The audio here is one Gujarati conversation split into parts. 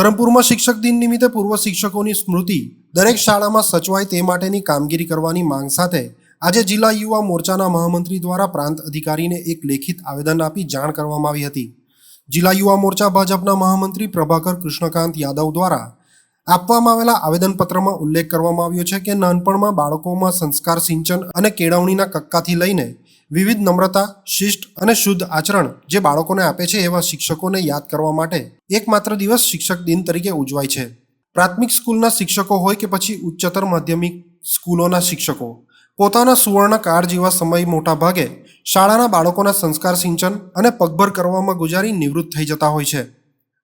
ધરમપુરમાં શિક્ષક દિન નિમિત્તે પૂર્વ શિક્ષકોની સ્મૃતિ દરેક શાળામાં સચવાય તે માટેની કામગીરી કરવાની માંગ સાથે આજે જિલ્લા યુવા મોરચાના મહામંત્રી દ્વારા પ્રાંત અધિકારીને એક લેખિત આવેદન આપી જાણ કરવામાં આવી હતી. જિલ્લા યુવા મોરચા ભાજપના મહામંત્રી પ્રભાકર કૃષ્ણકાંત યાદવ દ્વારા આપવામાં આવેલા આવેદનપત્રમાં ઉલ્લેખ કરવામાં આવ્યો છે કે નાનપણમાં બાળકોમાં સંસ્કાર સિંચન અને કેળવણીના કક્કાથી લઈને વિવિધ નમ્રતા શિષ્ટ અને શુદ્ધ આચરણ જે બાળકોને આપે છે એવા શિક્ષકોને યાદ કરવા માટે એકમાત્ર દિવસ શિક્ષક દિન તરીકે ઉજવાય છે. પ્રાથમિક સ્કૂલના શિક્ષકો હોય કે પછી ઉચ્ચતર માધ્યમિક સ્કૂલોના શિક્ષકો. પોતાના સુવર્ણ કાળ જેવા સમય મોટા ભાગે શાળાના બાળકોના સંસ્કાર સિંચન અને પગભર કરવામાં ગુજારી નિવૃત્ત થઈ જતા હોય છે.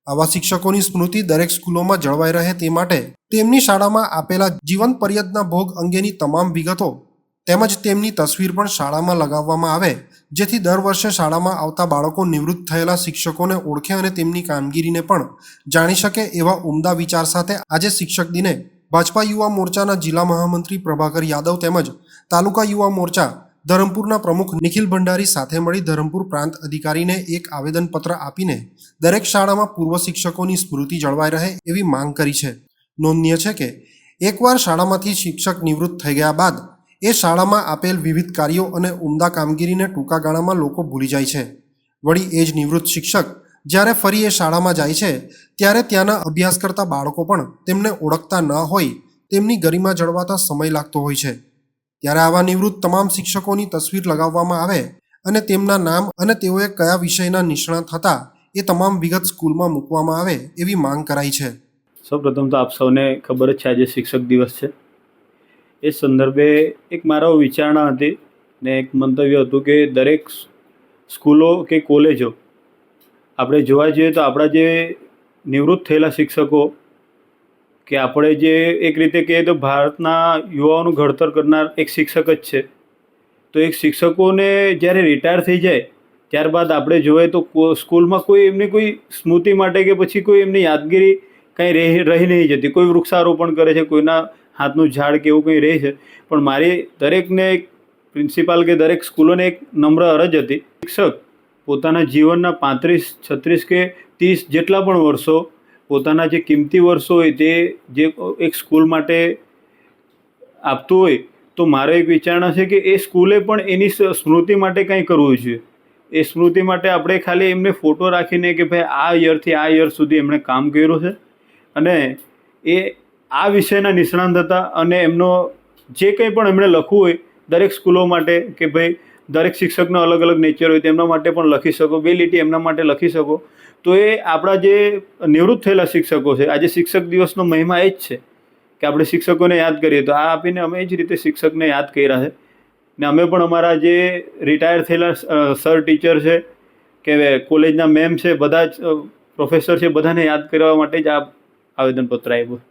આવા શિક્ષકોની સ્મૃતિ દરેક સ્કૂલોમાં જળવાઈ રહે તે માટે તેમની શાળામાં આપેલા જીવન પર્યતના ભોગ અંગેની તમામ વિગતો તેમજ તેમની તસવીર પણ શાળામાં લગાવવામાં આવે, જેથી દર વર્ષે શાળામાં આવતા બાળકો નિવૃત્ત થયેલા શિક્ષકોને ઓળખે અને તેમની કામગીરીને પણ જાણી શકે એવા ઉમદા વિચાર સાથે આજે શિક્ષક દિને ભાજપા યુવા મોરચાના જિલ્લા મહામંત્રી પ્રભાકર યાદવ તેમજ તાલુકા યુવા મોરચા ધરમપુરના પ્રમુખ નિખિલ ભંડારી સાથે મળી ધરમપુર પ્રાંત અધિકારીને એક આવેદનપત્ર આપીને દરેક શાળામાં પૂર્વ શિક્ષકોની સ્મૃતિ જળવાઈ રહે એવી માંગ કરી છે. નોંધનીય છે કે, એકવાર શાળામાંથી શિક્ષક નિવૃત્ત થઈ ગયા બાદ એ શાળામાં આપેલ વિવિધ કાર્યો અને ઉમદા કામગીરીને ટૂંકા ગાળામાં લોકો ભૂલી જાય છે. વળી એ જ નિવૃત્ત શિક્ષક જ્યારે ફરી એ શાળામાં જાય છે, ત્યારે ત્યાંના અભ્યાસ કરતા બાળકો પણ તેમને ઓળખતા ન હોય, તેમની ગરિમા જળવાતા સમય લાગતો હોય છે. ત્યારે આવા નિવૃત્ત તમામ શિક્ષકોની તસવીર લગાવવામાં આવે અને તેમના નામ અને તેઓએ કયા વિષયના નિષ્ણાત હતા, એ તમામ વિગત સ્કૂલમાં મૂકવામાં આવે એવી માંગ કરાઈ છે. સૌપ્રથમ તો આપ સૌને ખબર જ છે, આજે શિક્ષક દિવસ છે. એ સંદર્ભે એક મારો વિચારણા હતી ને એક મંતવ્ય હતું કે દરેક સ્કૂલો કે કોલેજો આપણે જોવા જઈએ તો આપણા જે નિવૃત્ત થયેલા શિક્ષકો કે આપણે જે એક રીતે કહીએ તો ભારતના યુવાઓનું ઘડતર કરનાર એક શિક્ષક જ છે. તો એક શિક્ષકોને જ્યારે રિટાયર થઈ જાય, ત્યારબાદ આપણે જોઈએ તો સ્કૂલમાં કોઈ એમની કોઈ સ્મૃતિ માટે કે પછી કોઈ એમની યાદગીરી કંઈ રહી રહી નહીં જતી. કોઈ વૃક્ષારોપણ કરે છે, કોઈના હાથનું ઝાડ કે એવું કંઈ રહે છે. પણ મારી દરેકને એક પ્રિન્સિપાલ કે દરેક સ્કૂલોને એક નમ્ર અરજ હતી. શિક્ષક પોતાના જીવનના પાંત્રીસ, છત્રીસ કે ત્રીસ જેટલા પણ વર્ષો પોતાના જે કિંમતી વર્ષો હોય તે જે એક સ્કૂલ માટે આપતું હોય તો મારો એક વિચારણા છે કે એ સ્કૂલે પણ એની સ્મૃતિ માટે કંઈ કરવું જોઈએ. એ સ્મૃતિ માટે આપણે ખાલી એમને ફોટો રાખીને કે ભાઈ આ યરથી આ યર સુધી એમણે કામ કર્યું છે. અને એ આ વિષયના નિષ્ણાંત હતા અને એમનો જે કંઈ પણ એમણે લખવું હોય, દરેક સ્કૂલો માટે કે ભાઈ દરેક શિક્ષકનો અલગ અલગ નેચર હોય, તેમના માટે પણ લખી શકો બે લીટી એમના માટે લખી શકો. તો એ આપણા જે નિવૃત્ત થયેલા શિક્ષકો છે, આજે શિક્ષક દિવસનો મહિમા એ જ છે કે આપણે શિક્ષકોને યાદ કરીએ. તો આ આપીને અમે એ જ રીતે શિક્ષકને યાદ કર્યા છે. ને અમે પણ અમારા જે રિટાયર થયેલા સર ટીચર છે કે કોલેજના મેમ છે, બધા જ પ્રોફેસર છે, બધાને યાદ કરવા માટે જ આ આવેદનપત્ર આપ્યું